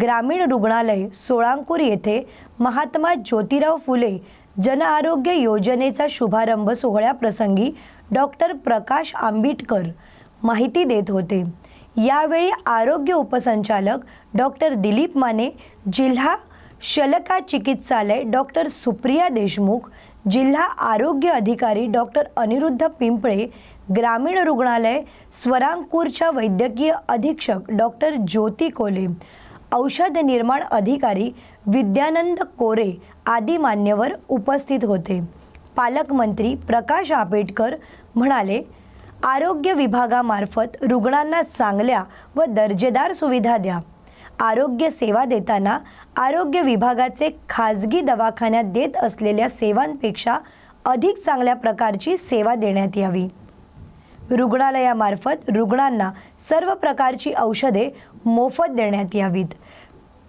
ग्रामीण रुग्णालय सोळांकूर येथे महात्मा ज्योतिराव फुले जन आरोग्य योजनेचा शुभारंभ सोहळ्याप्रसंगी डॉक्टर प्रकाश आंबिटकर माहिती देत होते. यावेळी आरोग्य उपसंचालक डॉक्टर दिलीप माने जिल्हा शलका चिकित्सालय डॉक्टर सुप्रिया देशमुख जिल्हा आरोग्य अधिकारी डॉक्टर अनिरुद्ध पिंपळे ग्रामीण रुग्णालय स्वरांकूरच्या वैद्यकीय अधीक्षक डॉक्टर ज्योती कोले औषध निर्माण अधिकारी विद्यानंद कोरे आदी मान्यवर उपस्थित होते. पालकमंत्री प्रकाश आंबेडकर म्हणाले आरोग्य विभागामार्फत रुग्णांना चांगल्या व दर्जेदार सुविधा द्या. आरोग्य सेवा देताना आरोग्य विभागाचे खाजगी दवाखान्यात देत असलेल्या सेवांपेक्षा अधिक चांगल्या प्रकारची सेवा देण्यात यावी. रुग्णालयामार्फत रुग्णांना सर्व प्रकारची औषधे मोफत देण्यात यावीत.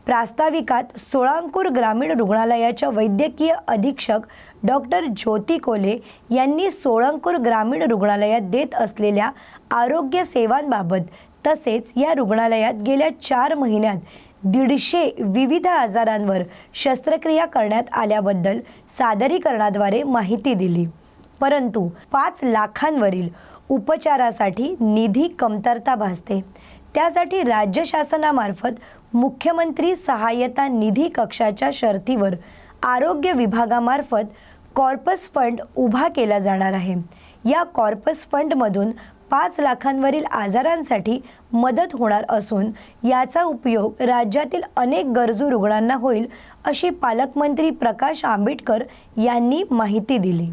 प्रास्ताविकात सोळांकूर ग्रामीण रुग्णालयाच्या वैद्यकीय अधीक्षक डॉक्टर ज्योती कोले यांनी सोळंकूर ग्रामीण रुग्णालयात देत असलेल्या आरोग्य सेवांबाबत तसेच या रुग्णालयात गेल्या चार महिन्यात दीडशे विविध आजारांवर शस्त्रक्रिया करण्यात आल्याबद्दल सादरीकरणाद्वारे माहिती दिली. परंतु पाच लाखांवरील उपचारासाठी निधी कमतरता भासते. त्यासाठी राज्य शासनामार्फत मुख्यमंत्री सहाय्यता निधी कक्षाच्या शर्तीवर आरोग्य विभागामार्फत कॉर्पस फंड उभा केला जाणार आहे. या कॉर्पस फंडमधून पाच लाखांवरील आजारांसाठी मदत होणार असून याचा उपयोग राज्यातील अनेक गरजू रुग्णांना होईल अशी पालकमंत्री प्रकाश आंबेडकर यांनी माहिती दिली.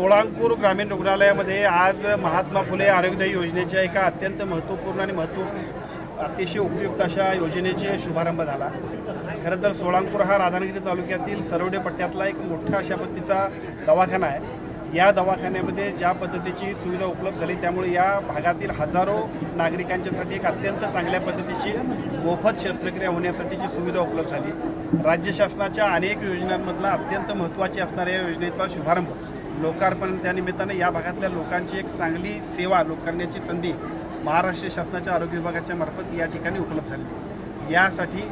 सोळांकूर ग्रामीण रुग्णालयामध्ये आज महात्मा फुले आरोग्यदायी योजनेच्या एका अत्यंत महत्त्वपूर्ण आणि महत्त्व अतिशय उपयुक्त अशा योजनेचे शुभारंभ झाला. खरं तर सोळांकूर हा राधानगिरी तालुक्यातील सरवडे पट्ट्यातला एक मोठा अशा पद्धतीचा दवाखाना आहे. या दवाखान्यामध्ये ज्या पद्धतीची सुविधा उपलब्ध झाली त्यामुळे या भागातील हजारो नागरिकांच्यासाठी एक अत्यंत चांगल्या पद्धतीची मोफत शस्त्रक्रिया होण्यासाठीची सुविधा उपलब्ध झाली. राज्य शासनाच्या अनेक योजनांमधला अत्यंत महत्त्वाची असणाऱ्या या योजनेचा शुभारंभ लोकार्पण त्यानिमित्तानं या भागातल्या लोकांची एक चांगली सेवा लोक करण्याची संधी महाराष्ट्र शासनाच्या आरोग्य विभागाच्या मार्फत या ठिकाणी उपलब्ध झाली. आहे यासाठी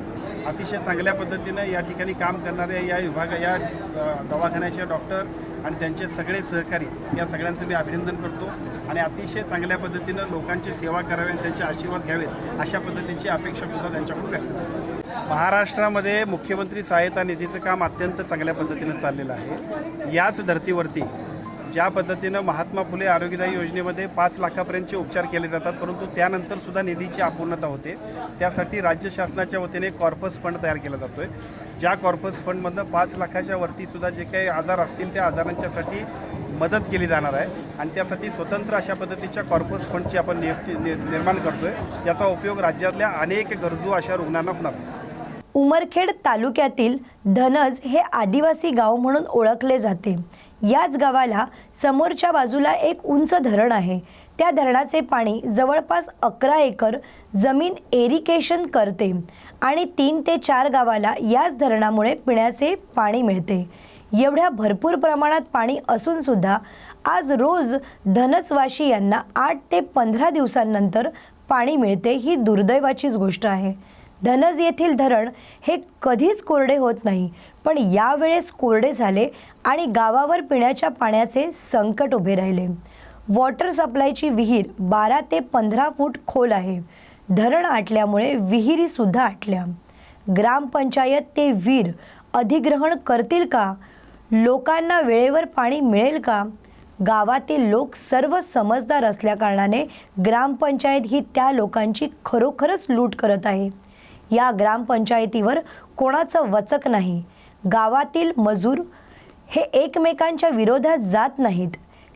अतिशय चांगल्या पद्धतीनं या ठिकाणी काम करणाऱ्या या विभाग या दवाखान्याचे डॉक्टर आणि त्यांचे सगळे सहकारी या सगळ्यांचं मी अभिनंदन करतो आणि अतिशय चांगल्या पद्धतीनं लोकांची सेवा करावी आणि त्यांचे आशीर्वाद घ्यावेत अशा पद्धतीची अपेक्षासुद्धा त्यांच्याकडून व्यक्त करतो. महाराष्ट्रामध्ये मुख्यमंत्री सहायता निधीचं काम अत्यंत चांगल्या पद्धतीनं चाललेलं आहे. याच धर्तीवरती ज्या पद्धतीनं महात्मा फुले आरोग्यदायी योजनेमध्ये पाच लाखापर्यंतचे उपचार केले जातात परंतु त्यानंतर सुद्धा निधीची अपूर्णता होते. त्यासाठी राज्य शासनाच्या वतीने कॉर्पस फंड तयार केला जातो आहे ज्या कॉर्पस फंडमधनं पाच लाखाच्या वरती सुद्धा जे काही आजार असतील त्या आजारांच्यासाठी मदत केली जाणार आहे आणि त्यासाठी स्वतंत्र अशा पद्धतीच्या कॉर्पस फंडची आपण नियुक्ती नि निर्माण करतो आहे ज्याचा उपयोग राज्यातल्या अनेक गरजू अशा रुग्णांना होणार आहे. उमरखेड तालुक्यातील धनज हे आदिवासी गाव म्हणून ओळखले जाते. याच गावाला समोरच्या बाजूला एक उंच धरण आहे. त्या धरणाचे पाणी जवळपास अकरा एकर जमीन एरिकेशन करते आणि तीन ते चार गावाला याच धरणामुळे पिण्याचे पाणी मिळते. एवढ्या भरपूर प्रमाणात पाणी असूनसुद्धा आज रोज धनचवाशी यांना आठ ते पंधरा दिवसांनंतर पाणी मिळते ही दुर्दैवाचीच गोष्ट आहे. धनज येथील धरण हे कधीच कोरडे होत नाही पण यावेळेस कोरडे झाले आणि गावावर पिण्याच्या पाण्याचे संकट उभे राहिले. वॉटर सप्लायची विहीर बारा ते पंधरा फूट खोल आहे. धरण आटल्यामुळे विहिरीसुद्धा आटल्या. ग्रामपंचायत ते वीर अधिग्रहण करतील का? लोकांना वेळेवर पाणी मिळेल का? गावातील लोक सर्व समजदार असल्याकारणाने ग्रामपंचायत ही त्या लोकांची खरोखरच लूट करत आहे. या ग्रामपंचायतीवर कोणाचं वचक नाही. गावातील मजूर हे एकमेकांच्या विरोधात जात नाहीत.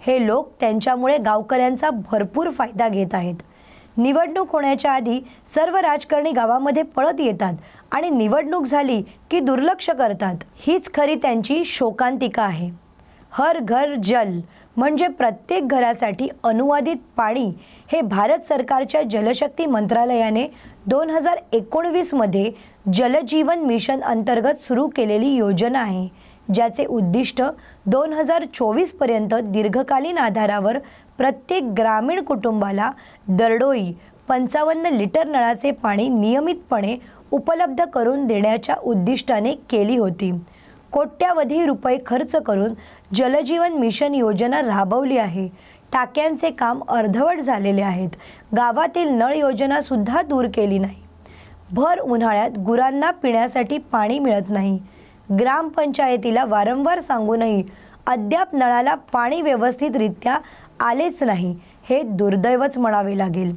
हे लोक त्यांच्यामुळे गावकऱ्यांचा भरपूर फायदा घेत आहेत. निवडणूक होण्याच्या आधी सर्व राजकारणी गावामध्ये पळत येतात आणि निवडणूक झाली की दुर्लक्ष करतात. हीच खरी त्यांची शोकांतिका आहे. हर घर जल म्हणजे प्रत्येक घरासाठी अनुवादित पाणी हे भारत सरकारच्या जलशक्ती मंत्रालयाने दोन हजार एकोणवीसमध्ये जलजीवन मिशन अंतर्गत सुरू केलेली योजना आहे ज्याचे उद्दिष्ट दोन हजार चोवीसपर्यंत दीर्घकालीन आधारावर प्रत्येक ग्रामीण कुटुंबाला दरडोई पंचावन्न लिटर नळाचे पाणी नियमितपणे उपलब्ध करून देण्याच्या उद्दिष्टाने केली होती. कोट्यावधी रुपये खर्च करून जलजीवन मिशन योजना राबवली आहे. टाक्यांचे काम अर्धवट झालेले आहेत. गावातील नळ योजनासुद्धा दूर केली नाही. भर उन्हाळ्यात गुरांना पिण्यासाठी पाणी मिळत नाही. ग्रामपंचायतीला वारंवार सांगूनही अद्याप नळाला पाणी व्यवस्थितरित्या आलेच नाही हे दुर्दैवच म्हणावे लागेल.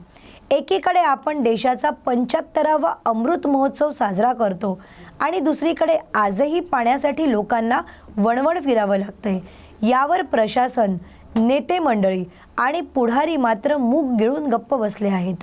एकीकडे आपण देशाचा पंच्याहत्तरावा अमृत महोत्सव साजरा करतो आणि दुसरीकडे आजही पाण्यासाठी लोकांना वणवण फिरावं लागतंय. यावर प्रशासन नेते मंडळी आणि पुढारी मात्र मूग गिळून गप्प बसले आहेत.